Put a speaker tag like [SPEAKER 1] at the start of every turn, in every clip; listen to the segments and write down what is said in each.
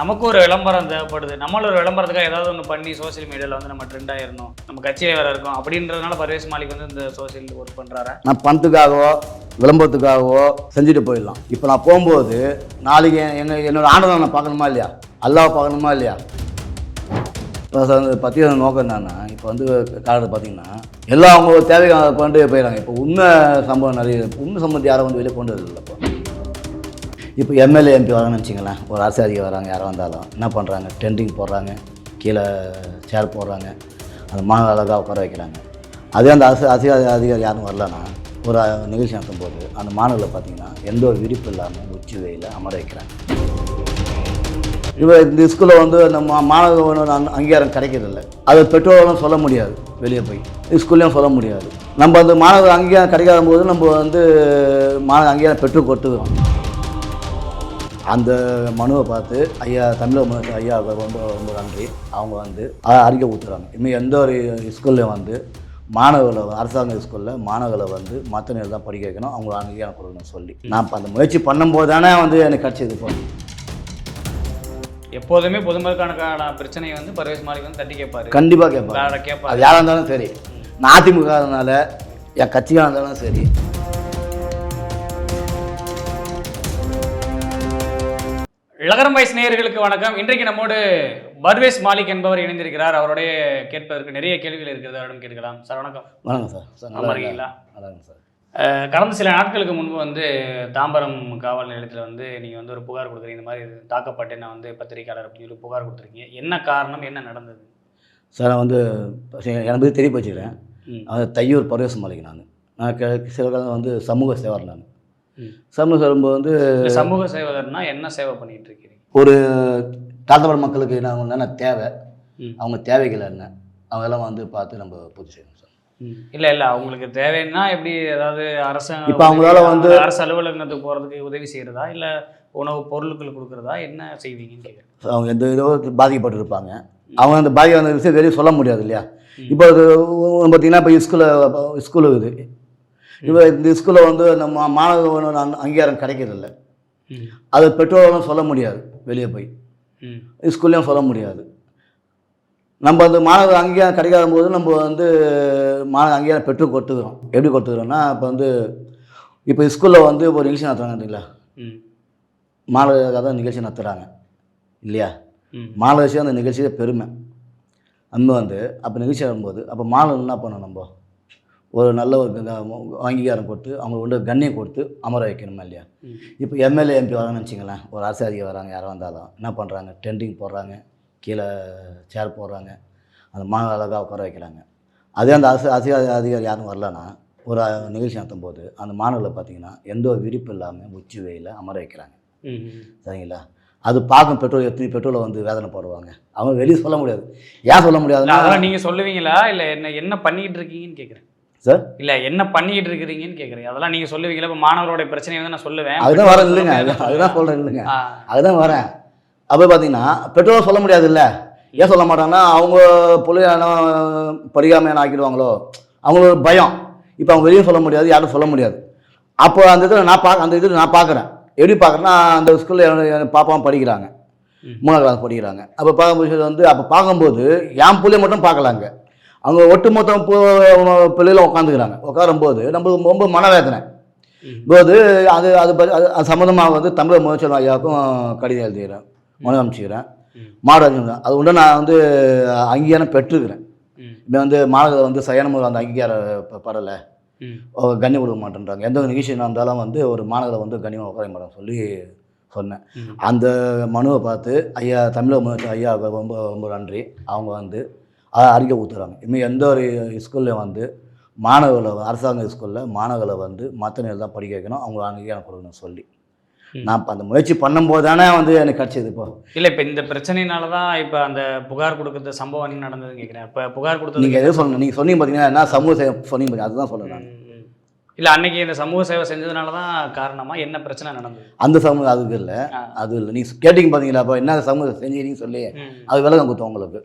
[SPEAKER 1] நமக்கு ஒரு விளம்பரம் தேவைப்படுது. நம்மள ஒரு விளம்பரத்துக்காக ஏதாவது ஒன்று பண்ணி சோஷியல் மீடியாவில் வந்து நம்ம ட்ரெண்ட் ஆயிடணும் நம்ம கட்சியில் வேற இருக்கோம். அப்படின்றதுனால பர்வேஸ் மாலிக் வந்து இந்த சோஷியல் ஒர்க் பண்ணுறாரு
[SPEAKER 2] நான் பணத்துக்காகவோ விளம்பரத்துக்காகவோ செஞ்சுட்டு போயிடலாம். இப்போ நான் போகும்போது நாளைக்கு எங்கள் என்னோட ஆண்டவனை நான் பார்க்கணுமா இல்லையா? அல்லாவை பார்க்கணுமா இல்லையா? இப்போ வந்து பற்றி நோக்கம் என்னன்னா இப்போ வந்து காலத்தில் பார்த்தீங்கன்னா எல்லாம் அவங்க தேவையை கொண்டு போயிடறாங்க. இப்போ உண்மை சம்பவம் நிறைய உண்மை சம்பந்தம் யாரும் வந்து வெளியே கொண்டு வரல இப்போ எம்எல்ஏ எம்பி வராங்கன்னு வச்சுங்களேன் ஒரு அரசு வராங்க யாரும் வந்தாலும். என்ன பண்ணுறாங்க டெண்டிங் போடுறாங்க கீழே சேர் போடுறாங்க அந்த மன அழகாக உட்கார வைக்கிறாங்க. அதே அந்த அரசு அரசியல் அதிகாரி யாரும் வரலன்னா ஒரு நிகழ்ச்சி நடத்தும்போது அந்த மாணவர்களை பார்த்தீங்கன்னா எந்த ஒரு விரிப்பு இல்லாமல் உச்சி வெயில் அமர வைக்கிறாங்க. இப்போ இந்த ஸ்கூலில் வந்து நம்ம மாணவர்களோட அங்கீகாரம் கிடைக்கிறதில்ல. அது பெற்றோர்களும் சொல்ல முடியாது வெளியே போய். ஸ்கூல்லையும் சொல்ல முடியாது. நம்ம அந்த மாணவர் அங்கீகாரம் கிடைக்காத போது நம்ம வந்து மாணவர் அங்கீகாரம் பெற்று கொட்டுக்கிறோம் அந்த மனுவை பார்த்து ஐயா தமிழக முதலமைச்சர் ஐயா ரொம்ப ரொம்ப நன்றி. அவங்க வந்து அறிக்கை ஊற்றுறாங்க இனிமேல் எந்த ஒரு ஸ்கூல்லையும் வந்து மாணவர்களை அரசாங்க ஸ்கூலில் மாணவர்களை வந்து மற்ற நேரம் தான் படிக்க வைக்கணும். அவங்க அங்கீகாரம் கொடுக்கணும்னு சொல்லி. நான் இப்ப அந்த முயற்சி பண்ணும்போது தானே வந்து எனக்கு கிடச்சிது இப்போ
[SPEAKER 1] எப்போதுமே பொதுமக்களுக்கான பிரச்சனையை வந்து பர்வேஸ் மாலிக் வந்து தட்டி கேட்பாரு
[SPEAKER 2] கண்டிப்பாக
[SPEAKER 1] கேட்பாரு
[SPEAKER 2] அது யாராக இருந்தாலும் சரி. நான் அதிமுக அதனால என் கட்சியாக இருந்தாலும் சரி.
[SPEAKER 1] இளகரம் வயசு நேயர்களுக்கு வணக்கம். இன்றைக்கு நம்மோடு பர்வேஸ் மாலிக் என்பவர் இணைந்திருக்கிறார். அவருடைய கேட்பதற்கு நிறைய கேள்விகள் இருக்கிறது. அவரிடம் கேட்கலாம். சார் வணக்கம்.
[SPEAKER 2] வணக்கம் சார். சார்
[SPEAKER 1] நல்லா இருக்கீங்களா?
[SPEAKER 2] நல்லா சார்.
[SPEAKER 1] கடந்த சில நாட்களுக்கு முன்பு வந்து தாம்பரம் காவல் நிலையத்தில் வந்து நீங்கள் வந்து ஒரு புகார் கொடுக்குறீங்க. இந்த மாதிரி தாக்கப்பட்டேன் நான் வந்து பத்திரிக்கையாளர் அப்படின்னு சொல்லி புகார் கொடுத்துருக்கீங்க. என்ன காரணம்? என்ன நடந்தது?
[SPEAKER 2] சார் நான் வந்து எனக்கு தெரிய வச்சுக்கிறேன்
[SPEAKER 1] ம்.
[SPEAKER 2] அது தையூர் பரவேச மாளிகை நான். நான் சில காலம் வந்து சமூக சேவர் நான். சமூக சேரும்போது வந்து
[SPEAKER 1] சமூக சேவகர்னா என்ன சேவை பண்ணிட்டு இருக்கிறீங்க
[SPEAKER 2] ஒரு தாழ்த்தப்பட்ட மக்களுக்கு நான் என்னென்ன தேவை. அவங்க தேவைகள் என்ன? அவங்கெல்லாம் வந்து பார்த்து நம்ம பூர்த்தி செய்யணும் சார்.
[SPEAKER 1] இல்ல இல்ல அவங்களுக்கு தேவைன்னா எப்படி ஏதாவது அரசாங்க
[SPEAKER 2] இப்ப அவங்களால வந்து-
[SPEAKER 1] அரசு அலுவலகத்துக்கு போறதுக்கு உதவி செய்யறதா? இல்ல உணவு பொருட்கள் கொடுக்கறதா? என்ன செய்வீங்கன்னு கேட்குறேன்
[SPEAKER 2] அவங்க எந்த இதோ பாதிக்கப்பட்டிருப்பாங்க. அவங்க அந்த பாதி அந்த விஷயம் வெளியே சொல்ல முடியாது இல்லையா. இப்போ பார்த்தீங்கன்னா இப்போ ஸ்கூலில் ஸ்கூல் இருக்குது. இப்போ இந்த ஸ்கூலில் வந்து நம்ம மாணவர்களோட அந்த அங்கீகாரம் கிடைக்கிறதில்ல. அது பெற்றோர்களும் சொல்ல முடியாது வெளியே போய். ஸ்கூல்லையும் சொல்ல முடியாது. நம்ம அந்த மாணவர் அங்கீகாரம் கிடைக்காத போது நம்ம வந்து மாணவர் அங்கீகாரம் பெற்று கொட்டுக்கிறோம் எப்படி கொட்டுக்கிறோம்னா இப்போ வந்து இப்போ ஸ்கூலில் வந்து ஒரு நிகழ்ச்சி நடத்துகிறாங்க மாணவர்களுக்காக தான் நிகழ்ச்சி நடத்துகிறாங்க இல்லையா? மாணவர்ச்சி அந்த நிகழ்ச்சியே பெருமை. நம்ம வந்து அப்போ நிகழ்ச்சி வரும்போது அப்போ மாணவர்கள் என்ன பண்ணணும் நம்ம? ஒரு நல்ல ஒரு அங்கீகாரம் கொடுத்து அவங்களுக்கு வந்து கண்ணியம் கொடுத்து அமர வைக்கணுமா இல்லையா?
[SPEAKER 1] ம்.
[SPEAKER 2] இப்போ எம்எல்ஏ எம்பி வராங்கன்னு வச்சுங்களேன் ஒரு அரசு அதிகாரி வராங்க யாரும் வந்தாலும். என்ன பண்ணுறாங்க டெண்டிங் போடுறாங்க கீழே சேர் போடுறாங்க அந்த மாணவர் அழகாக உட்கார வைக்கிறாங்க. அதே அந்த அரசு அரசியல் அதிகாரி யாரும் வரலன்னா ஒரு நிகழ்ச்சி நடத்தும் போது அந்த மாணவர்களை பார்த்தீங்கன்னா எந்த ஒரு விரிப்பு இல்லாமல் உச்சி வெயில அமர வைக்கிறாங்க.
[SPEAKER 1] ம் ம்.
[SPEAKER 2] சரிங்களா? அது பார்க்கும் பெட்ரோல் எத்தனை பெட்ரோலை வந்து வேதனை போடுவாங்க? அவங்க வெளியே சொல்ல முடியாது. ஏன் சொல்ல
[SPEAKER 1] இல்ல,
[SPEAKER 2] முடியாதுன்னா
[SPEAKER 1] அதெல்லாம் நீங்க சொல்லுவீங்களா? இல்ல என்ன என்ன பண்ணிட்டு இருக்கீங்கன்னு கேக்குறேன்.
[SPEAKER 2] சார்
[SPEAKER 1] இல்ல என்ன பண்ணிட்டு இருக்கிறீங்கன்னு கேக்குறேன் அதெல்லாம் நீங்க சொல்லுவீங்களா இப்ப மாணவரோட பிரச்சனையை வந்து நான் சொல்லுவேன்.
[SPEAKER 2] அதுதான் வரேன் இல்லைங்க. அதுதான் சொல்கிறேன் இல்லைங்க. அதுதான் வரேன். அப்போ பார்த்தீங்கன்னா பெட்ரோல் சொல்ல முடியாது இல்லை? ஏன் சொல்ல மாட்டாங்கன்னா அவங்க புள்ளையான பரிகாமையான ஆக்கிடுவாங்களோ? அவங்களோட பயம். இப்போ அவங்க வெளியே சொல்ல முடியாது யாரும் சொல்ல முடியாது. அப்போ அந்த இதில் நான் பார்க்க அந்த இதில் நான் பார்க்குறேன் எப்படி பார்க்குறேன்னா அந்த ஸ்கூலில் பாப்பாவும் படிக்கிறாங்க. மூணாம் கிளாஸ் படிக்கிறாங்க. அப்போ பார்க்கும்போது வந்து அப்போ பார்க்கும்போது என் பிள்ளைய மட்டும் பார்க்கலாங்க அவங்க ஒட்டுமொத்த பு- பிள்ளைகளும் உட்காந்துக்கிறாங்க உட்காரும்போது நம்மளுக்கு ரொம்ப மனவேதனை. போது அது அது அது சம்மந்தமாக வந்து தமிழக முதலமைச்சர் ஐயாவுக்கும் கடிதம் எழுதிக்கிறேன் மனு அமைச்சிக்கிறேன்
[SPEAKER 1] ம்.
[SPEAKER 2] மாடல் அது உண்டு நான் வந்து அங்கீகாரம் பெற்றுக்கிறேன். இப்போ வந்து மாணவர்கள் வந்து சரியான முறை அந்த அங்கீகாரம் படலை கண்ணியம் கொடுக்க மாட்டேன்றாங்க. எந்த ஒரு நிகழ்ச்சி நடந்தாலும் வந்து ஒரு மாணவர்களை வந்து கண்ணியமாக உட்கார மாட்டேன் சொல்லி சொன்னேன். அந்த மனுவை பார்த்து ஐயா தமிழக முதலமைச்சர் ஐயா ரொம்ப ரொம்ப நன்றி. அவங்க வந்து அறிக்கை ஊற்றுறாங்க இனிமேல் எந்த ஒரு ஸ்கூல்லையும் வந்து மாணவர்களை அரசாங்க ஸ்கூலில் மாணவர்களை வந்து மற்ற நேரம் தான் படிக்க வைக்கணும். அவங்க அங்கீகாரம் கொடுக்கணும்னு சொல்லி. நான் இப்போ அந்த முயற்சி பண்ணும்போது தானே வந்து எனக்கு கிடச்சிது இப்போ.
[SPEAKER 1] இல்ல இப்ப இந்த பிரச்சனையினால தான் இப்ப அந்த புகார் கொடுக்கறது சம்பவம் நடந்ததுன்னு கேக்குறேன். இப்ப புகார் கொடுத்தது
[SPEAKER 2] நீங்கள் எதுவும் சொல்லணும் நீங்கள் சொன்னீங்க பார்த்தீங்கன்னா என்ன சமூக சொன்னீங்க அதுதான்
[SPEAKER 1] ம். இல்ல அன்னைக்கு இந்த சமூக சேவை செஞ்சதுனால தான் காரணமா என்ன பிரச்சனை நடந்தது?
[SPEAKER 2] அந்த சமூகம் அதுக்கு இல்லை. அது இல்லை. நீங்கள் கேட்டிங்க பார்த்தீங்களா அப்போ என்ன சமூகம் செஞ்சீங்கன்னு சொல்லி அது விலகம் கொடுத்தோம் உங்களுக்கு.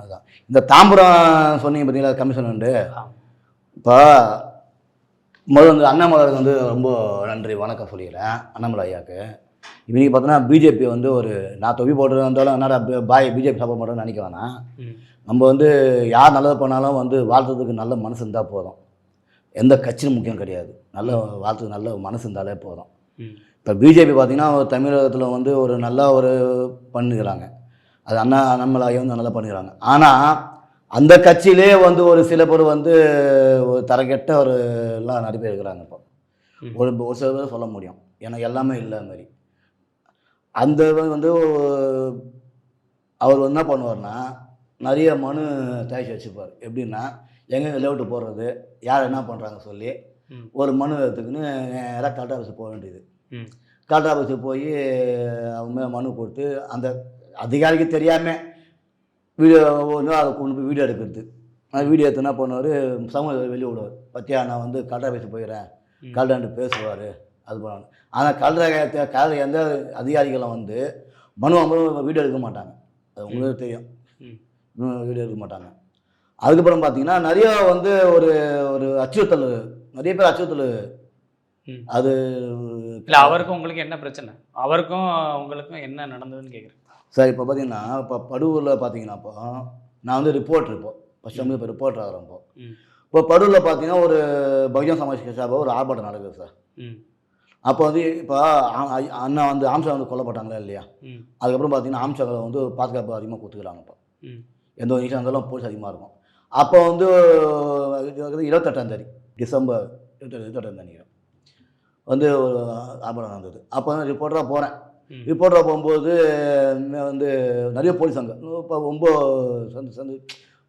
[SPEAKER 2] அதுதான் இந்த தாம்பரம் சொன்னீங்க பார்த்தீங்களா கமிஷன் உண்டு. இப்போ முதல்ல வந்து அண்ணாமலைக்கு வந்து ரொம்ப நன்றி வணக்கம் சொல்லிக்கிறேன் அண்ணாமலை ஐயாவுக்கு இவங்க பார்த்தோன்னா பிஜேபி வந்து ஒரு நான் தொப்பி போட்டு வந்தாலும் என்னடா பாய் பிஜேபி சப்போர்ட் பண்ணுறேன்னு நினைக்க வேணாம். நம்ம வந்து யார் நல்லது பண்ணாலும் வந்து வாழ்த்துறதுக்கு நல்ல மனசு இருந்தால் போதும். எந்த கட்சியும் முக்கியம் கிடையாது. நல்ல வாழ்த்துக்கு நல்ல மனசு இருந்தாலே போதும். இப்போ பிஜேபி பார்த்தீங்கன்னா தமிழகத்தில் வந்து ஒரு நல்ல ஒரு பண்ணுகிறாங்க அது அண்ணா அண்ணாமலாய் வந்து நல்லா பண்ணுகிறாங்க ஆனால் அந்த கட்சியிலே வந்து ஒரு சில பேர் வந்து ஒரு தரக்கெட்ட ஒரு எல்லாம் நிறைய பேர் இருக்கிறாங்க இப்போ. ஒரு ஒரு சில பேர் சொல்ல முடியும். ஏன்னா எல்லாமே இல்லை மாதிரி. அந்த வந்து அவர் என்ன பண்ணுவார்னா நிறைய மனு தயாரித்து வச்சுப்பார். எப்படின்னா எங்கே விளையாட்டு போடுறது யார் என்ன பண்ணுறாங்க சொல்லி ஒரு மனு எடுத்துக்கின்னு நேராக கலெக்டர் ஆஃபீஸ் போக வேண்டியது. கலெக்டர் ஆஃபீஸுக்கு போய் அவங்க மனு கொடுத்து அந்த அதிகாரிக்கு தெரியாமல் வீடியோ ஒன்று அதை கொண்டு போய் வீடியோ எடுக்கிறது. அந்த வீடியோ எடுத்து என்ன பண்ணுவார் சமூக வெளியே விடுவார். பத்தியா நான் வந்து கலெக்டர் ஆஃபீஸ் போயிடுறேன்
[SPEAKER 1] ம்.
[SPEAKER 2] கலெக்டர் பேசுவார். அது பண்ணுவாங்க. ஆனால் கலெக்டர் கலெக்டர் எந்த அதிகாரிகளும் வந்து மனு அவங்க வீடியோ எடுக்க மாட்டாங்க. அது உங்களுக்கு தெரியும். வீடியோ எடுக்க மாட்டாங்க. அதுக்கப்புறம் பார்த்தீங்கன்னா நிறைய வந்து ஒரு ஒரு அச்சுறுத்தல் நிறைய பேர் அச்சுறுத்தல். அது
[SPEAKER 1] இல்லை அவருக்கும் உங்களுக்கு என்ன பிரச்சனை? அவருக்கும் உங்களுக்கும் என்ன நடந்ததுன்னு கேட்குறேன்
[SPEAKER 2] சார் இப்போ பார்த்தீங்கன்னா இப்போ படுவூரில் பார்த்தீங்கன்னா இப்போ நான் வந்து ரிப்போர்ட்ரு இப்போ. ஃபஸ்ட் வந்து இப்போ ரிப்போர்ட்டர் ஆகிறேன் இப்போ. படுவூரில் பார்த்தீங்கன்னா ஒரு பகுஜன் சமாஜ் கட்சியாக ஒரு ஆர்ப்பாட்டம் நடக்குது சார். அப்போ வந்து இப்போ அண்ணா வந்து ஆம்சா வந்து கொல்லப்பட்டாங்களா இல்லையா? அதுக்கப்புறம் பார்த்தீங்கன்னா ஆம்சாங்களை வந்து பாதுகாப்பு அதிகமாக கொடுத்துக்கிறாங்க இப்போ. எந்த ஒரு விஷயம் இருந்தாலும் போலீஸ் அதிகமாக இருக்கும். அப்போ வந்து இருபத்தெட்டாம் தேதி டிசம்பர் இருபத்தெட்டு இருபத்தெட்டாம் தேதி வந்து ஒரு ஆர்ப்பாட்டம் நடந்தது அப்போ வந்து ரிப்போர்ட்டராக போகிறேன். ரிப்போர்ட்டராக போகும்போது வந்து நிறைய போலீஸ் அங்கே இப்போ ரொம்ப சந்து சந்து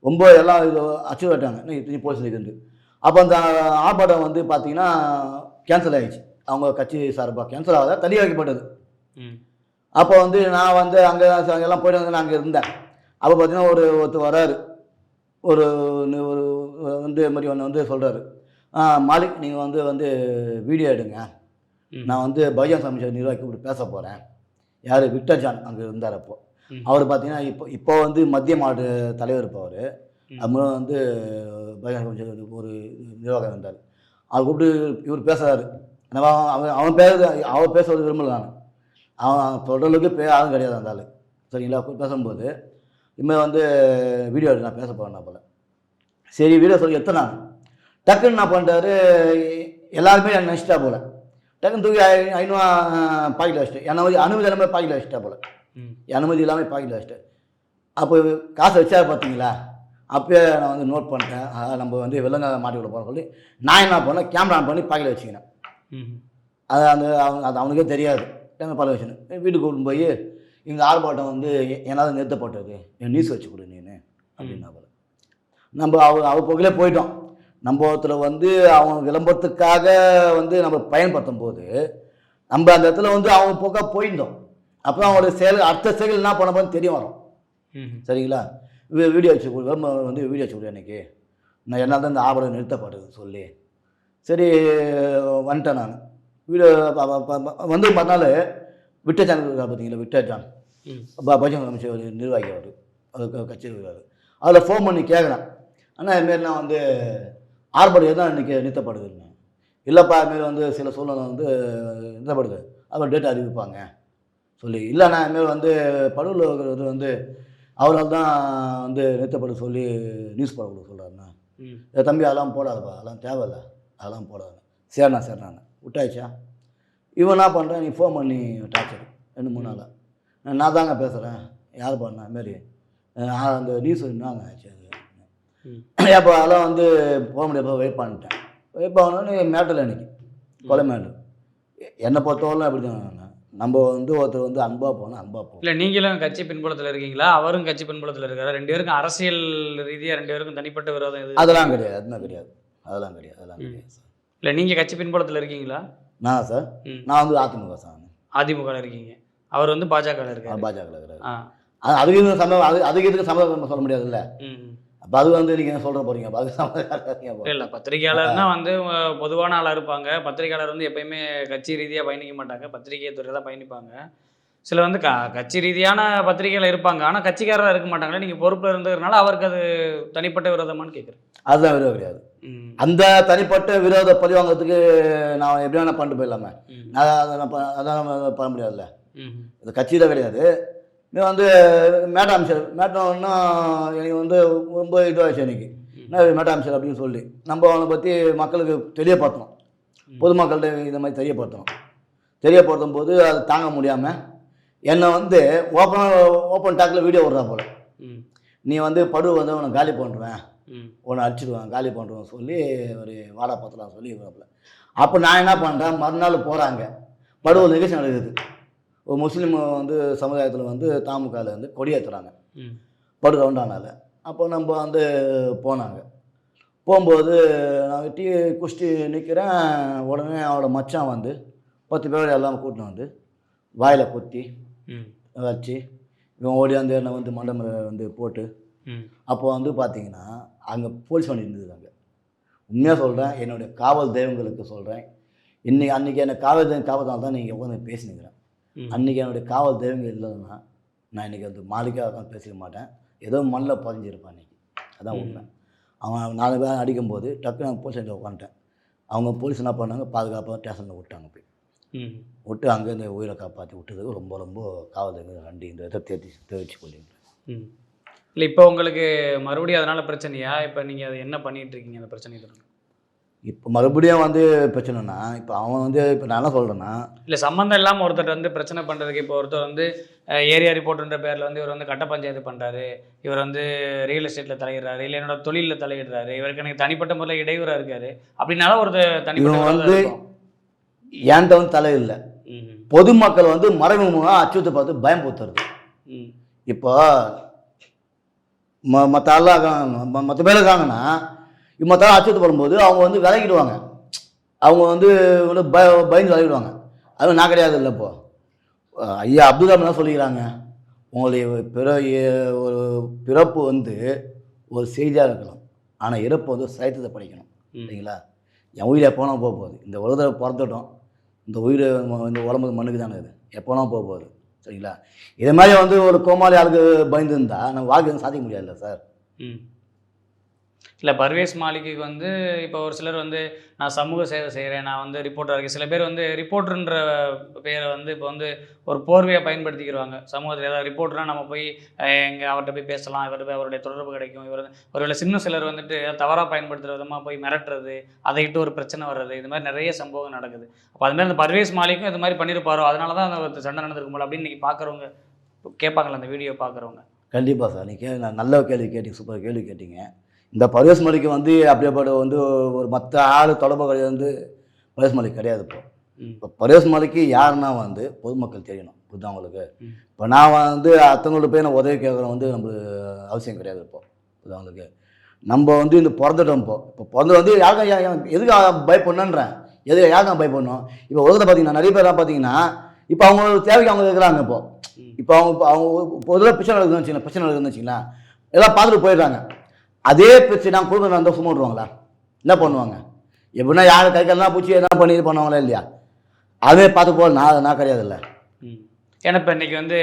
[SPEAKER 2] ரொம்ப எல்லாம் இது அச்சு விட்டாங்க. இன்னும் இத்தனை போலீஸ் இருந்து அப்போ அந்த ஆர்ப்பாட்டம் வந்து பார்த்தீங்கன்னா கேன்சல் ஆயிடுச்சு. அவங்க கட்சி சார்பாக கேன்சல் ஆகாத தள்ளி வைக்கப்பட்டது. அப்போ வந்து நான் வந்து அங்கே எல்லாம் போயிட்டு வந்து நான் அங்கே இருந்தேன். அப்போ பார்த்தீங்கன்னா ஒரு ஒருத்தர் வராரு. ஒரு ஒரு வந்து மாதிரி ஒன்று வந்து சொல்கிறாரு மாலிக் நீங்கள் வந்து வந்து வீடியோ எடுங்க. நான் வந்து பைஜன் சமைச்சர் நிர்வாகி இப்படி பேச போகிறேன் யார்? விக்டர் ஜான் அங்கே இருந்தார் அப்போ.
[SPEAKER 1] ம்.
[SPEAKER 2] அவர் பார்த்தீங்கன்னா இப்போ இப்போ வந்து மத்திய மாவட்ட தலைவர் இப்போ அவர். அப்புறம் வந்து பைஜன் சமைச்சர் ஒரு நிர்வாகம் இருந்தார். அவர் கூப்பிட்டு இவர் பேசுகிறாரு நம்ம அவன் அவன் பேச அவன் பேசுறது விரும்பல நான். அவன் சொல்கிற அளவுக்கு பே ஆளும் கிடையாது அந்த ஆள். சரிங்களா? பேசும்போது இனிமேல் வந்து வீடியோ நான் பேச போகிறேன் போல். சரி வீடியோ சொல்லி எத்தனை டக்குன்னு என்ன பண்ணிட்டாரு எல்லாருமே என்ன நினச்சிட்டா போல. டக்குன்னு தூக்கி ஐ- ஐநூறுவா பாக்கெட்டில் வச்சுட்டு என்ன மாதிரி அனுமதி இல்லாமல் பாக்கெட்டில் வச்சுட்டா போல. அனுமதி இல்லாமல் பாக்கெட்டில் வச்சுட்டேன். அப்போ காசு வச்சா பார்த்தீங்களா அப்பயே நான் வந்து நோட் பண்ணிட்டேன். ஆஹா, நம்ம வந்து வெள்ளங்க மாட்டி விட போகிறோம் சொல்லி நான் என்ன பண்ணேன் கேமரா ஆன் பண்ணி பாக்கெட்டில் வச்சுக்கினேன். அது அந்த அவன் அது அவனுக்கே தெரியாது. எங்கள் பல விஷயம் வீட்டுக்கு கூட்டின்னு போய் இந்த ஆர்ப்பாட்டம் வந்து என்னால் நிறுத்தப்பட்டது என் நியூஸ் வச்சு கொடு நீனு அப்படின்னா நம்ம அவ அவ போக்கிலே போயிட்டோம். நம்ம ஒருத்தர் வந்து அவன் விளம்பரத்துக்காக வந்து நம்ம பயன்படுத்தும் போது நம்ம அந்த இடத்துல வந்து அவன் போக்கா போயிருந்தோம். அப்புறம் அவனோட செயல் அடுத்த செயல் என்ன பண்ண போதுன்னு தெரிய வரும். சரிங்களா? வீடியோ வச்சு கொடு விளம்பரம் வந்து வீடியோ வச்சு கொடு எனக்கு. நான் என்ன தான் இந்த ஆர்ப்பாட்டம் நிறுத்தப்படுது சொல்லி. சரி வந்துட்டேன் நான். வீடியோ வந்து பண்ணால் விட்ட சேனல் இருக்கா பார்த்தீங்களா விட்ட ஜான்
[SPEAKER 1] ம்.
[SPEAKER 2] ப- பஜன் அமைச்சர் ஒரு நிர்வாகி அவர் அவர் கட்சி இருக்கார் அதில் ஃபோன் பண்ணி கேட்குறேன் அண்ணா இதுமாரி நான் வந்து ஆர்ப்பாட்டம் தான் இன்றைக்கி நிறுத்தப்படுதுன்னு. இல்லைப்பா இதுமாரி வந்து சில சூழ்நிலை வந்து நிறுத்தப்படுது. அவர் டேட் அறிவிப்பாங்க. சொல்லி இல்லைண்ணா இதுமாரி வந்து படுவில் இருக்கிறது வந்து அவரால் தான் வந்து நிறுத்தப்பட சொல்லி நியூஸ் போட கொடுக்க சொல்கிறாருண்ணா தம்பி அதெல்லாம் போடாதப்பா. அதெல்லாம் தேவையில்ல. அதெல்லாம் போடாத. சரிண்ணா சரிண்ணா விட்டாச்சா? இவன் என்ன பண்ணுறான் நீ ஃபோன் பண்ணி டார்ச்சர் ரெண்டு மூணு நாளாக நான் தாங்க பேசுகிறேன் யார் பண்ணா? அஹ் அந்த நியூஸ் என்னங்க ஆச்சு
[SPEAKER 1] ம்.
[SPEAKER 2] அப்போ அதெல்லாம் வந்து போக முடியாத வெயிட் பண்ணிட்டேன். வெயிட் பண்ணோன்னு மேட்டல் எனக்கு கொலை மேட்டல். என்னை பொறுத்தவரைலாம் அப்படி தான் நம்ம வந்து ஒருத்தர் வந்து அன்பாக போனால் அன்பாக போகணும்
[SPEAKER 1] இல்லை நீங்களும் கட்சி பின்புலத்தில் இருக்கீங்களா? அவரும் கட்சி பின்புலத்தில் இருக்காரா? ரெண்டு பேருக்கும் அரசியல் ரீதியாக ரெண்டு பேருக்கும் தனிப்பட்ட விரோதம்
[SPEAKER 2] அதெல்லாம் கிடையாது. அதெல்லாம் கிடையாது. அதெல்லாம் கிடையாது. அதெல்லாம். கிடையாது சார்.
[SPEAKER 1] இல்லை நீங்கள் கட்சி பின்புலத்தில் இருக்கீங்களா?
[SPEAKER 2] நான் சார்? நான் வந்து அதிமுக சார்
[SPEAKER 1] அதிமுக இருக்கீங்க. அவர் வந்து பாஜக இருக்காரு.
[SPEAKER 2] பாஜக இருக்கிறார்
[SPEAKER 1] ஆ.
[SPEAKER 2] அது அதுக்கு இது சம்ம அது அதுக்கு இதுக்கு சம்மதம் சொல்ல முடியாதுல்ல. அப்போ அது வந்து நீங்கள் என்ன சொல்கிற போகிறீங்க அப்போ அது சம்மதம்
[SPEAKER 1] இல்ல பத்திரிகையாளர்னா வந்து பொதுவான ஆளா இருப்பாங்க. பத்திரிகையாளர் வந்து எப்பயுமே கட்சி ரீதியா பயணிக்க மாட்டாங்க. பத்திரிகை துறை தான் பயணிப்பாங்க. சில வந்து க கட்சி ரீதியான பத்திரிகைகள் இருப்பாங்க. ஆனா கட்சிக்காரராக இருக்க மாட்டாங்களே. நீங்க பொறுப்புல இருந்ததுனால அவருக்கு அது தனிப்பட்ட விரோதமான்னு கேட்குறேன்
[SPEAKER 2] அதுதான் விரோதம் கிடையாது. அந்த தனிப்பட்ட விரோத பழி வாங்குறதுக்கு நான் எப்படி வேணா பண்ணிட்டு போயிடலாமே. நான் அதை நான் அதான் பண்ண முடியாதுல்ல. இது கட்சியில் கிடையாது. இது வந்து மேட்டா அமைச்சர் மேட்டா ஒன்றும் எனக்கு வந்து ரொம்ப இதுவாச்சு எனக்கு. என்ன மேட்டா அமைச்சர் அப்படின்னு சொல்லி. நம்ம அவனை பற்றி மக்களுக்கு தெரியப்படுத்தணும். பொதுமக்கள்கிட்ட இந்த மாதிரி தெரியப்படுத்தணும். தெரியப்படுத்தும் போது அதை தாங்க முடியாமல் என்னை வந்து ஓப்பன் ஓப்பன் டாக்கில் வீடியோ விட்றா போல. நீ வந்து படு வந்து உன்னை காலி பண்ணுறேன்
[SPEAKER 1] ம்.
[SPEAKER 2] உன்னை அடிச்சிடுவேன் காலி பண்ணுறேன் சொல்லி ஒரு வாடா பத்தலாம் சொல்லி விடுறாப்புல அப்போ நான் என்ன பண்ணுறேன் மறுநாள் போகிறாங்க படுவ நிகழ்ச்சி நடக்குது. ஒரு முஸ்லீம் வந்து சமுதாயத்தில் வந்து தாமுகாவில் வந்து கொடியேற்றுறாங்க. படு ரவுண்டானால. அப்போ நம்ம வந்து போனாங்க. போகும்போது நான் டீ குஷ்டி நிற்கிறேன் உடனே அவளோட மச்சான் வந்து பத்து பேர் எல்லாம் கூட்டின்னு வந்து வாயில் குத்தி. வச்சு இவன் ஓடியாந்து என்னை வந்து மண்டபம் வந்து போட்டு. அப்போ வந்து பார்த்தீங்கன்னா அங்கே போலீஸ் வண்டி இருந்தது அங்கே. உண்மையாக சொல்கிறேன் என்னுடைய காவல் தெய்வங்களுக்கு சொல்கிறேன் இன்னைக்கு அன்றைக்கி என்னை காவல் தெய்வம் காவல்தால் தான் நீங்கள் உட்காந்து பேசினுக்கிறேன். அன்றைக்கி என்னுடைய காவல் தெய்வங்கள் இல்லைன்னா நான் இன்றைக்கி வந்து மாளிகையாக உட்காந்து பேசிக்க மாட்டேன். ஏதோ மண்ணில் பதிஞ்சிருப்பேன் அன்றைக்கி அதான் உண்மை. அவன் நாலு பேர் அடிக்கும்போது டக்குன்னு நான் போலீஸ் ஸ்டேஷனில் உட்காந்துட்டேன் அவங்க போலீஸ் என்ன பண்ணாங்க? பாதுகாப்பாக ஸ்டேஷனில் விட்டாங்க போய். விட்டு அங்கே இந்த உயிரை காப்பாற்றி விட்டதுக்கு ரொம்ப ரொம்ப காவல் தெய்வங்கள் நன்றி. இந்த இதை தேர்ச்சி தெரிவிச்சு கொள்ளுங்க.
[SPEAKER 1] இல்லை இப்போ உங்களுக்கு மறுபடியும் அதனால பிரச்சனையா? இப்போ நீங்கள் அதை என்ன பண்ணிட்டு இருக்கீங்க அந்த பிரச்சனை
[SPEAKER 2] இப்போ மறுபடியும் வந்து பிரச்சனைனா இப்போ அவன் வந்து இப்போ நான் என்ன சொல்கிறேன்னா
[SPEAKER 1] இல்லை சம்மந்தம் இல்லாமல் ஒருத்தர் வந்து பிரச்சனை பண்ணுறதுக்கு இப்போ ஒருத்தர் வந்து ஏரியா ரிப்போர்ட்ன்ற பேரில் வந்து இவர் வந்து கட்ட பஞ்சாயத்து பண்ணுறாரு இவர் வந்து ரியல் எஸ்டேட்டில் தலையிடுறாரு. இல்லை என்னோட தொழிலில் தலையிடுறாரு. இவருக்கு எனக்கு தனிப்பட்ட முறையில் இடையூறாக இருக்காரு. அப்படின்னால ஒருத்தர் தனிப்பட்ட
[SPEAKER 2] வந்து. ஏன்ட்ட வந்து தலை இல்லை
[SPEAKER 1] ம்.
[SPEAKER 2] பொதுமக்கள் வந்து மறைமுகமாக அச்சுறுத்த பார்த்து பயம் பொத்துறது. இப்போ ம மற்ற ஆளாக மற்ற பேர் இருக்காங்கன்னா மற்ற ஆள் அச்சுறுத்தப்படும்போது அவங்க வந்து விலகிடுவாங்க. அவங்க வந்து பய பயந்து விலகிடுவாங்க. அதுவும் நான் கிடையாது இல்லை இப்போது ஐயா அப்துல் தான் சொல்லிக்கிறாங்க? உங்களுடைய பிற ஒரு பிறப்பு வந்து ஒரு செய்தியாக இருக்கலாம் ஆனால் இறப்பு வந்து சைத்தத்தை படிக்கணும். இல்லைங்களா? என் உயிரை எப்போனா போக போகுது. இந்த உலகத்தில் பிறந்துட்டோம். இந்த உயிர் இந்த உடம்புக்கு மண்ணுக்கு தானே இது. எப்போனா போக போகுது. சரிங்களா? இதே மாதிரி வந்து ஒரு கோமாளி ஆளுக்கு பயந்துருந்தா நம்ம வாழ்க்கை சாதிக்க முடியாதுல்ல சார்.
[SPEAKER 1] ம். இல்லை பர்வேஸ் மாளிகைக்கு வந்து இப்போ ஒரு சிலர் வந்து நான் சமூக சேவை செய்கிறேன் நான் வந்து ரிப்போர்ட்டராக இருக்கேன். சில பேர் வந்து ரிப்போர்ட்டருன்ற பேரை வந்து இப்போ வந்து ஒரு போர்வையாக பயன்படுத்திக்கிறாங்க சமூகத்தில் ஏதாவது ரிப்போர்ட்னா நம்ம போய் எங்கே அவர்கிட்ட போய் பேசலாம் இவர்கிட்ட போய் அவருடைய தொடர்பு கிடைக்கும் இவர் ஒருவேளை சின்ன சிலர் வந்துட்டு தவறாக பயன்படுத்துகிற விதமாக போய் மிரட்டுறது அதை ஒரு பிரச்சனை வர்றது இது மாதிரி நிறைய சம்பவம் நடக்குது. அப்போ அது மாதிரி அந்த பர்வேஸ் மாளிகைக்கும் இது மாதிரி பண்ணியிருப்பாரோ அதனால தான் அந்த சண்டை நடந்திருக்கும் போல அப்படின்னு இன்றைக்கி பார்க்குறவங்க கேட்பாங்களா அந்த வீடியோ பார்க்குறவங்க
[SPEAKER 2] கண்டிப்பாக சார் நீங்கள் கே நல்ல கேள்வி கேட்டீங்க சூப்பர் கேள்வி கேட்டீங்க. இந்த பர்வேஸ் மலிக்கு வந்து அப்படியேப்பட்ட வந்து ஒரு மற்ற ஆள் தொடர்பு கிடையாது வந்து பர்வேஸ் மலிக் கிடையாது இப்போ. இப்போ பர்வேஸ் மலிக்கு யாருன்னா வந்து பொதுமக்கள் தெரியணும். புரியுதா உங்களுக்கு?
[SPEAKER 1] ம்.
[SPEAKER 2] இப்போ நான் வந்து அத்தவங்கள்ட்ட போய் நான் உதவி கேட்குறோம் வந்து நம்மளுக்கு அவசியம் கிடையாது இப்போ. புரியுதா உங்களுக்கு? நம்ம வந்து இந்த பிறந்துட்டோம் இப்போ. இப்போ பிறந்து வந்து யாருக்கும் எதுக்கு பயப்படணுன்றேன். எது யாருக்கும் பயப்படணும்? இப்போ உலகத்தில் பார்த்தீங்கன்னா நிறைய பேர்லாம் பார்த்தீங்கன்னா இப்போ அவங்க தேவைக்கு அவங்க இருக்கிறாங்க இப்போ. இப்போ அவங்க இப்போ அவங்க பொதுவாக பிரச்சனை நடக்குதுன்னு வச்சுக்கலாம் பிரச்சனை நடக்குதுன்னு வச்சுங்களேன் எல்லாம் பார்த்துட்டு போயிடுறாங்க. அதே பிரச்சனை நான் குடும்பம் நடந்தால் சும்மா என்ன பண்ணுவாங்க? எப்படின்னா யார் கை கல்லாம் பூச்சி என்ன பண்ணி இது பண்ணுவாங்களா இல்லையா? அதே பார்த்து போல் நான் நான் கிடையாது இல்லை
[SPEAKER 1] ம். ஏன்னா இப்போ இன்னைக்கு வந்து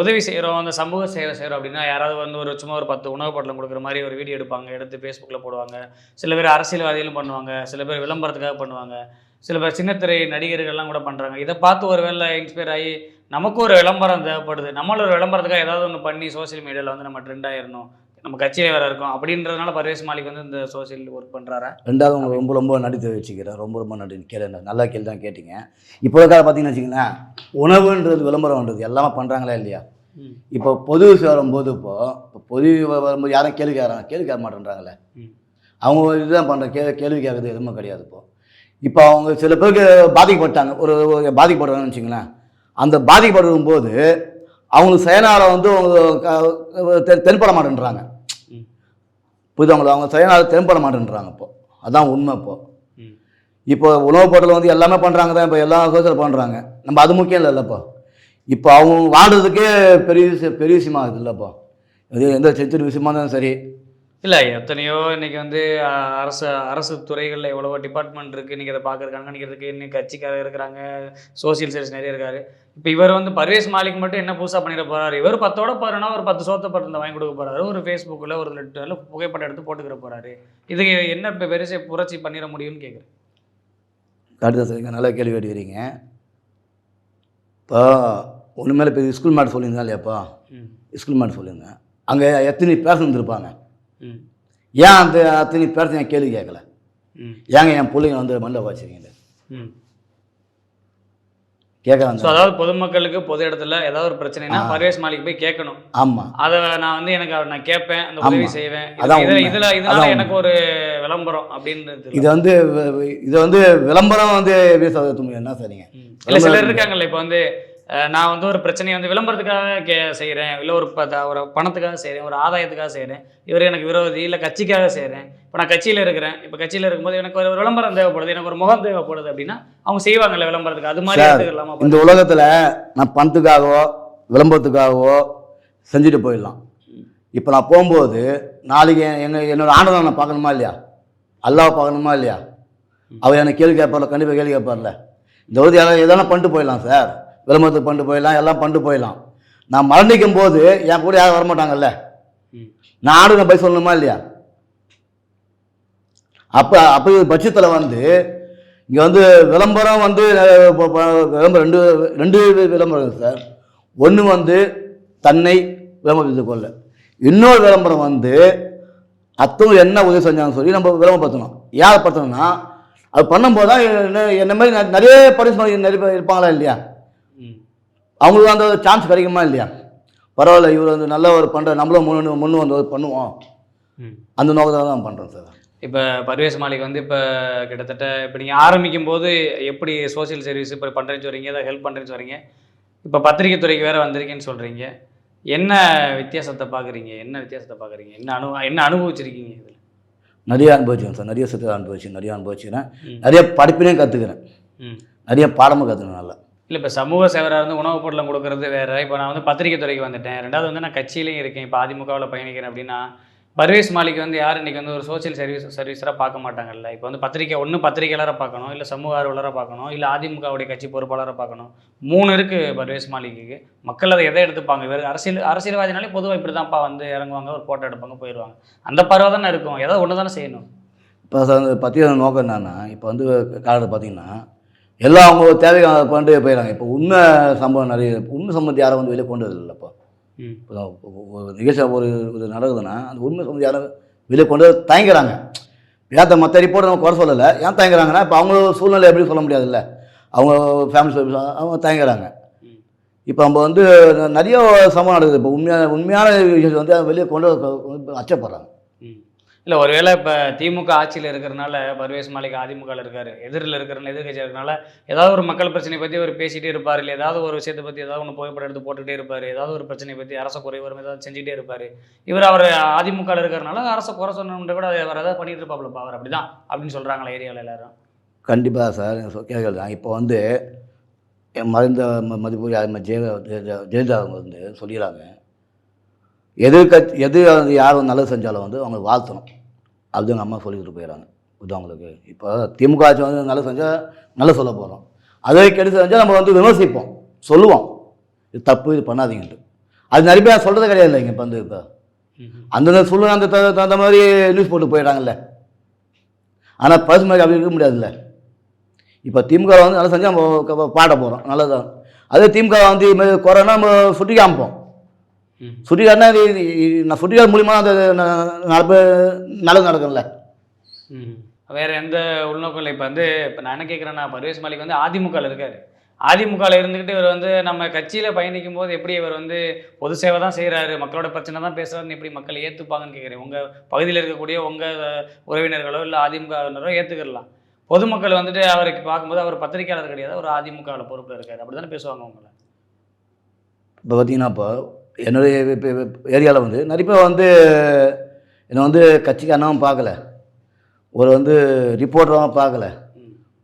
[SPEAKER 1] உதவி செய்கிறோம் அந்த சமூக சேவை செய்கிறோம் அப்படின்னா யாராவது வந்து ஒரு சும்மா ஒரு பத்து உணவு பட்டலம் கொடுக்குற மாதிரி ஒரு வீடியோ எடுப்பாங்க எடுத்து ஃபேஸ்புக்கில் போடுவாங்க. சில பேர் அரசியல்வாதிகளும் பண்ணுவாங்க சில பேர் விளம்பரத்துக்காக பண்ணுவாங்க. சில பேர் சின்னத்திரை நடிகர்கள்லாம் கூட பண்ணுறாங்க இதை பார்த்து ஒரு வேளை இன்ஸ்பயர் ஆகி நமக்கு ஒரு விளம்பரம் தேவைப்படுது. நம்மளோட ஒரு விளம்பரத்துக்காக ஏதாவது ஒன்று பண்ணி சோஷியல் மீடியாவில் வந்து நம்ம ட்ரெண்ட் ஆயிடணும் நம்ம கட்சியில் வேறு இருக்கோம். அப்படின்றதுனால பர்வேஸ் மாலிக் வந்து இந்த சோஷியல் ஒர்க் பண்ணுறாரா
[SPEAKER 2] ரெண்டாவது உங்களுக்கு ரொம்ப ரொம்ப நன்றி தெரிவிச்சுக்கிறேன். ரொம்ப ரொம்ப நன்றி. கேளு நல்ல கேள்வி தான் கேட்டீங்க. இப்போ இருக்காத பார்த்தீங்கன்னு வச்சுங்களேன் உணவுன்றது விளம்பரம்ன்றது எல்லாமே பண்ணுறாங்களா இல்லையா? இப்போ பொது வரும்போது இப்போ இப்போ பொது வரும்போது யாரும் கேள்வி கேட்குறாங்க கேள்வி கேட்க மாட்டேன்றாங்களே. அவங்க இதுதான் பண்ணுற கே கேள்வி கேட்குறது எதுவுமே கிடையாது இப்போ. இப்போ அவங்க சில பேருக்கு பாதிக்கப்பட்டாங்க. ஒரு பாதிக்கப்படுறாங்கன்னு வச்சுங்களேன் அந்த பாதிக்கப்படும் போது அவங்களுக்கு செயனால வந்து அவங்க தென்பட மாட்டேன்றாங்க. புரியுதாங்களா அவங்க செயனால தென்பட மாட்டேன்றாங்க இப்போ. அதான் உண்மை இப்போ.
[SPEAKER 1] ம்.
[SPEAKER 2] இப்போ உணவு பொருள் வந்து எல்லாமே பண்ணுறாங்க தான் இப்போ எல்லாம் சோசியல் பண்ணுறாங்க நம்ம அது முக்கியம் இல்லை இல்லைப்பா இப்போ அவங்க வாழ்றதுக்கே பெரிய விஷயம் பெரிய விஷயமா இருக்குது இல்லைப்பா இது எந்த செத்துட்டு விஷயமா இருந்தாலும் சரி.
[SPEAKER 1] இல்லை எத்தனையோ இன்னைக்கு வந்து அரசு அரசு துறைகளில் எவ்வளவோ டிபார்ட்மெண்ட் இருக்குது இன்றைக்கி அதை பார்க்குறது கண்காணிக்கிறதுக்கு இன்னைக்கு கட்சிக்காரர் இருக்கிறாங்க. சோசியல் சர்வீஸ் நிறைய இருக்காரு. இப்போ இவர் வந்து பர்வேஸ் மாலிக் மட்டும் என்ன புதுசாக பண்ணிட போறாரு? இவர் பத்தோட போறேன்னா ஒரு பத்து சோத்த பருந்த வாங்கி கொடுக்க போறாரு. ஒரு ஃபேஸ்புக்கில் ஒரு ட்விட்டரில் புகைப்படம் எடுத்து போட்டுக்கிற போறாரு. இதுக்கு என்ன இப்போ பெருசு புரட்சி பண்ணிட முடியும்னு கேட்குறேன்
[SPEAKER 2] கரெக்டாக சரிங்க நல்லா கேள்வி கேட்டுக்கிறீங்க. இப்போ ஒன்று மேலே இப்போ ஸ்கூல் மாட்டு சொல்லியிருந்தேன் இல்லையாப்பா?
[SPEAKER 1] ம்.
[SPEAKER 2] ஸ்கூல் மாட்டு சொல்லியிருந்தேன். அங்கே எத்தனை இருப்பாங்க
[SPEAKER 1] ம்
[SPEAKER 2] ஏன் அந்த அத்தனை பேசன் என் கேள்வி கேட்கல?
[SPEAKER 1] ம்.
[SPEAKER 2] ஏங்க என் பிள்ளைங்க வந்து மண்ணில் வச்சுருக்கீங்க
[SPEAKER 1] ம்.
[SPEAKER 2] கேட்குறாங்க
[SPEAKER 1] ஸோ அதாவது பொதுமக்களுக்கு பொது இடத்துல ஏதாவது ஒரு பிரச்சனைனா பர்வேஸ் மாலிக் போய் கேட்கணும்.
[SPEAKER 2] ஆமாம்
[SPEAKER 1] அதை நான் வந்து எனக்கு நான் கேட்பேன் அந்த உதவி
[SPEAKER 2] ஆமா.
[SPEAKER 1] செய்வேன். இதுல. இதுல இதனால எனக்கு ஒரு விளம்பரம் அப்படின்றது
[SPEAKER 2] இது வந்து இது வந்து விளம்பரம் வந்து என்ன சரிங்க.
[SPEAKER 1] இல்ல சிலர் இருக்காங்கல்ல இப்போ வந்து நான் வந்து ஒரு பிரச்சனையை வந்து விளம்பரத்துக்காக கே செய்கிறேன் இல்லை ஒரு ஒரு பணத்துக்காக செய்கிறேன் ஒரு ஆதாயத்துக்காக செய்கிறேன் இவர் எனக்கு விரோதி. இல்லை கட்சிக்காக செய்கிறேன் இப்போ நான் கட்சியில் இருக்கிறேன். இப்போ கட்சியில் இருக்கும்போது எனக்கு ஒரு விளம்பரம் தேவைப்படுது. எனக்கு ஒரு முகம் தேவைப்படுது அப்படின்னா அவங்க செய்வாங்கல்ல விளம்பரத்துக்கு. அது மாதிரி எடுத்துக்கலாமா?
[SPEAKER 2] இந்த உலகத்தில் நான் பணத்துக்காகவோ விளம்பரத்துக்காகவோ செஞ்சுட்டு போயிடலாம். இப்போ நான் போகும்போது நாளைக்கு எங்கள் என்னோட ஆண்டவனை நான் பார்க்கணுமா இல்லையா? அல்லாவை பார்க்கணுமா இல்லையா? அவர் எனக்கு கேள்வி கேட்பார்ல கண்டிப்பாக கேள்வி கேட்பார்ல. இந்த உதவி எல்லாம் எதனா பண்ணிட்டு போயிடலாம் சார். விளம்பரத்துக்கு பண்ணிட்டு போயிடலாம் எல்லாம் பண்ணிட்டு போயிடலாம். நான் மரணிக்கும் போது என் கூட யாரும் வரமாட்டாங்கல்ல. நான் ஆடுன போய் சொல்லணுமா இல்லையா? அப்போ அப்போ பட்சத்தில் வந்து இங்கே வந்து விளம்பரம் வந்து விளம்பரம் ரெண்டு ரெண்டு விளம்பரம் சார். ஒன்று வந்து தன்னை விளம்பரத்து கொள்ள. இன்னொரு விளம்பரம் வந்து அத்தவங்க என்ன உதவி செஞ்சாங்கன்னு சொல்லி நம்ம விளம்பரப்படுத்தணும். யார் படுத்தணும்னா அது பண்ணும்போது தான் என்ன- மாதிரி நிறைய பரிசு நிறைய இருப்பாங்களா இல்லையா? அவங்களுக்கு அந்த சான்ஸ் கிடைக்குமா இல்லையா? பரவாயில்ல இவர் வந்து நல்ல ஒரு பண்ணுற நம்மளும் முன்னு முன்னு வந்து பண்ணுவோம். அந்த நோக்கத்தில் தான் பண்ணுறோம் சார்.
[SPEAKER 1] இப்போ பர்வேஸ் மாலிக் வந்து இப்போ கிட்டத்தட்ட இப்போ நீங்கள் ஆரம்பிக்கும் போது எப்படி சோஷியல் சர்வீஸ் இப்போ பண்ணுறேன்னு சொல்கிறீங்க ஏதாவது ஹெல்ப் பண்ணுறேன்னு சொல்கிறீங்க இப்போ பத்திரிகை துறைக்கு வேறு வந்திருக்கேன்னு சொல்கிறீங்க என்ன வித்தியாசத்தை பார்க்குறீங்க என்ன வித்தியாசத்தை பார்க்குறீங்க என்ன அனு என்ன அனுபவிச்சிருக்கீங்க இதில்?
[SPEAKER 2] நிறைய அனுபவிச்சேன் சார். நிறைய சுற்று அனுபவிச்சு நிறைய அனுபவிச்சுக்கிறேன். நிறைய படிப்பினையும் கற்றுக்கிறேன் நிறைய பாடமும் கற்றுக்கிறேன் நல்லா.
[SPEAKER 1] இல்லை இப்போ சமூக சேவராக இருந்து உணவுப் பொருளை கொடுக்கறது வேறு. இப்போ நான் வந்து பத்திரிகை துறைக்கு வந்துட்டேன். ரெண்டாவது வந்து நான் கட்சியிலையும் இருக்கேன். இப்போ அதிமுகவில் பயணிக்கிறேன் அப்படின்னா பர்வேஸ் மாலிக் வந்து யார் இன்றைக்கி வந்து ஒரு சோஷியல் சர்வீஸ் சர்வீஸராக பார்க்க மாட்டாங்கல்ல. இப்போ வந்து பத்திரிக்கை ஒன்று பத்திரிகையாளராக பார்க்கணும் இல்லை சமூக ஆர்வலராக பார்க்கணும் இல்லை அதிமுகவுடைய கட்சி பொறுப்பாளராக பார்க்கணும். மூணு இருக்குது பர்வேஸ் மாலிக்கு மக்கள் அதை எதை எடுத்துப்பாங்க? இவர் அரசியல் அரசியல்வாதினாலே பொதுவாக இப்படி தான்ப்பா வந்து இறங்குவாங்க ஒரு ஃபோட்டோ எடுப்பாங்க போயிடுவாங்க அந்த பறவை தானே இருக்கும். ஏதாவது ஒன்று தானே செய்யணும்.
[SPEAKER 2] இப்போ பற்றி நோக்கம் என்னன்னா இப்போ வந்து காலத்தில் பார்த்தீங்கன்னா எல்லாம் அவங்க தேவையை கொண்டு போயிடறாங்க இப்போ உண்மை சம்பவம் நிறைய உண்மை சம்பவத்தை யாரும் வந்து வெளியே கொண்டு வரது இல்லைப்பா
[SPEAKER 1] ம்.
[SPEAKER 2] இப்போ ஒரு நிகழ்ச்சி ஒரு இது நடக்குதுன்னா அந்த உண்மை சம்பவத்தை யாரும் வெளியே கொண்டு வர தயங்குறாங்க. ஏன் மற்ற ரிப்போர்ட் நம்ம குறை சொல்லலை? ஏன் தயங்குறாங்கன்னா இப்போ அவங்க சூழ்நிலை எப்படி சொல்ல முடியாதுல்ல? அவங்க ஃபேமிலி அவங்க தயங்குறாங்க. இப்போ நம்ம வந்து நிறைய சம்பவம் நடக்குது. இப்போ உண்மையான உண்மையான விஷயத்தை வந்து வெளியே கொண்டு அச்சப்படுறாங்க.
[SPEAKER 1] இல்லை ஒருவேளை இப்போ திமுக ஆட்சியில் இருக்கிறனால பர்வேஸ் மாலிக் அதிமுகவில் இருக்கார் எதிரில் இருக்கிறனால எதிர்கட்சியாக இருக்கிறனால ஏதாவது ஒரு மக்கள் பிரச்சனை பற்றி அவர் பேசிகிட்டே இருப்பார் இல்லை ஏதாவது ஒரு விஷயத்தை பற்றி ஏதாவது ஒன்று புகைப்படம் எடுத்து போட்டுகிட்டே இருப்பார் ஏதாவது ஒரு பிரச்சனை பற்றி அரச குறைவரும் ஏதாவது செஞ்சுட்டே இருப்பார். இவர் அவர் அதிமுகவில் இருக்கிறனால அரச குறை சொன்னவன்ற கூட அவர் ஏதாவது பண்ணிட்டு இருப்பாப்லப்பா அவர் அப்படிதான் அப்படின்னு சொல்கிறாங்களா ஏரியாவில் எல்லாரும்?
[SPEAKER 2] கண்டிப்பாக சார் கேட்கறது தான் இப்போ வந்து என் மறைந்த ம- மதிப்பு ஜெய- ஜெயலலிதா அவங்க வந்து சொல்லிடுறாங்க. எதிர்கட்சி எது வந்து யார் நல்லது செஞ்சாலும் வந்து அவங்க வாழ்த்தணும். அது எங்கள் அம்மா சொல்லிக்கிட்டு போயிடறாங்க இது அவங்களுக்கு இப்போ திமுக ஆட்சி வந்து நல்லது செஞ்சால் நல்ல சொல்ல போகிறோம் அதே கெடுத்து செஞ்சால் நம்ம வந்து விமர்சிப்போம். சொல்லுவோம். இது தப்பு இது பண்ணாதீங்கன்ட்டு. அது நிறைய பேர் சொல்கிறது கிடையாது இல்லைங்க இப்போ வந்து இப்போ. அந்தந்த சூழ்நிலை அந்த தகுந்த மாதிரி நியூஸ் போட்டு போயிடுறாங்கல்ல ஆனால் பர்சன் மாதிரி அப்படி இருக்க முடியாதுல்ல. இப்போ திமுக வந்து நல்லா செஞ்சால் நம்ம பாட போகிறோம் நல்லதான் அதே திமுக வந்து இது மாதிரி கொரோனா நம்ம சுட்டி காமிப்போம் இது நான் காட்டு மூலியமாக அந்த ந- நடப்பு நல்லது நடக்கும்ல.
[SPEAKER 1] வேற எந்த உள்நோக்கம் இல்லை. இப்போ வந்து இப்போ நான் என்ன கேட்குறேன்னா பர்வேஸ் மாலிக் வந்து அதிமுகவில் இருக்காரு. அதிமுகவில் இருந்துக்கிட்டு இவர் வந்து நம்ம கட்சியில் பயணிக்கும் போது எப்படி இவர் வந்து பொது சேவை தான் செய்கிறாரு மக்களோட பிரச்சனை தான் பேசுறாருன்னு எப்படி மக்கள் ஏற்றுப்பாங்கன்னு கேட்குறேன் உங்கள் பகுதியில் இருக்கக்கூடிய உங்கள் உறவினர்களோ இல்லை அதிமுகவினரோ ஏற்றுக்கலாம் பொதுமக்கள் வந்துட்டு அவருக்கு பார்க்கும்போது அவர் பத்திரிக்கையாளர் கிடையாது அவர் அதிமுகவில் பொறுப்பில் இருக்காரு. அப்படி தானே பேசுவாங்க உங்களை?
[SPEAKER 2] இப்போ பார்த்தீங்கன்னா இப்போ என்னுடைய ஏரியாவில் வந்து நிறைய பேர் வந்து என்னை வந்து கட்சிக்காரனாவும் பார்க்கல. ஒரு வந்து ரிப்போர்ட்டராகவும் பார்க்கல.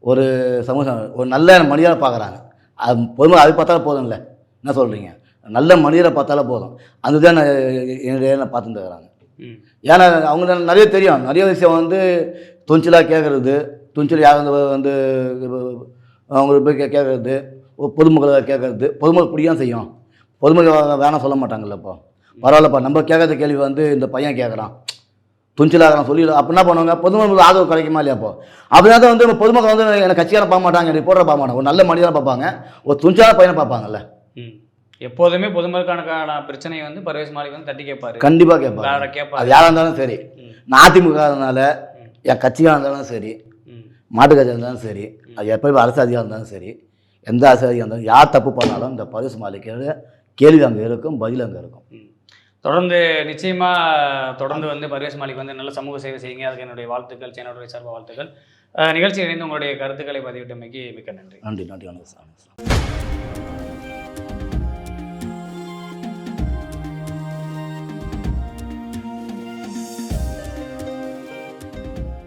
[SPEAKER 2] ஒரு சமூகம் ஒரு நல்ல மனிதனை பார்க்குறாங்க. அது பொதுவாக அது பார்த்தாலே போதும்ல. என்ன சொல்கிறீங்க நல்ல மனிதரை பார்த்தாலே போதும். அந்த தான் நான் என்னுடைய நான்
[SPEAKER 1] ம்.
[SPEAKER 2] ஏன்னா அவங்க நிறைய தெரியும். நிறைய விஷயம் வந்து துணிச்சலாக கேட்குறது துணிச்சல் யார் வந்து அவங்களுக்கு போய் கேட்குறது பொதுமக்களை கேட்குறது பொதுமக்கள் பிடிக்காம செய்யும். பொதுமக்கள் வேணாம் சொல்ல மாட்டாங்கல்ல இப்போ. பரவாயில்லப்பா நம்ம கேட்காத கேள்வி வந்து இந்த பையன் கேட்குறான். துணிச்சலாக சொல்லி அப்போ என்ன பண்ணுவாங்க? பொதுமக்களுக்கு ஆதரவு கிடைக்குமா இல்லையா அப்போ அப்படின்னா தான் வந்து பொதுமக்கள் வந்து எனக்கு கட்சியான பார்க்க மாட்டாங்க ரிப்போர்ட்டரை பார்க்க மாட்டாங்க. ஒரு நல்ல மனிதனை பார்ப்பாங்க ஒரு துணிச்சலான பையனை பார்ப்பாங்கல்ல.
[SPEAKER 1] எப்போதுமே பொதுமக்களுக்கான பிரச்சனையை வந்து பர்வேஸ் மாலிக் வந்து தட்டி கேட்பாரு.
[SPEAKER 2] கண்டிப்பாக அது
[SPEAKER 1] கேட்பாரு.
[SPEAKER 2] யாராக இருந்தாலும் சரி. நான் அதிமுகனால என் கட்சியாக இருந்தாலும் சரி மாட்டு கட்சியாக இருந்தாலும் சரி அது எப்போ அரசு அதிகாரம் இருந்தாலும் சரி எந்த அரசு அதிகாரம் இருந்தாலும் யார் தப்பு பண்ணாலும் இந்த பரிசு மாளிகையோட கேள்வி அங்கே இருக்கும் பதில் அங்கே இருக்கும்.
[SPEAKER 1] தொடர்ந்து நிச்சயமா தொடர்ந்து வந்து பர்வேஸ் மாலிக் வந்து நல்ல சமூக சேவை செய்யுங்க. அதுக்கு என்னுடைய வாழ்த்துக்கள் சேனலுடைய சார்பு வாழ்த்துக்கள். நிகழ்ச்சியில் இணைந்து உங்களுடைய கருத்துக்களை பதிவிட்டமைக்கு மிக்க நன்றி.
[SPEAKER 2] நன்றி நன்றி வணக்கம் சார்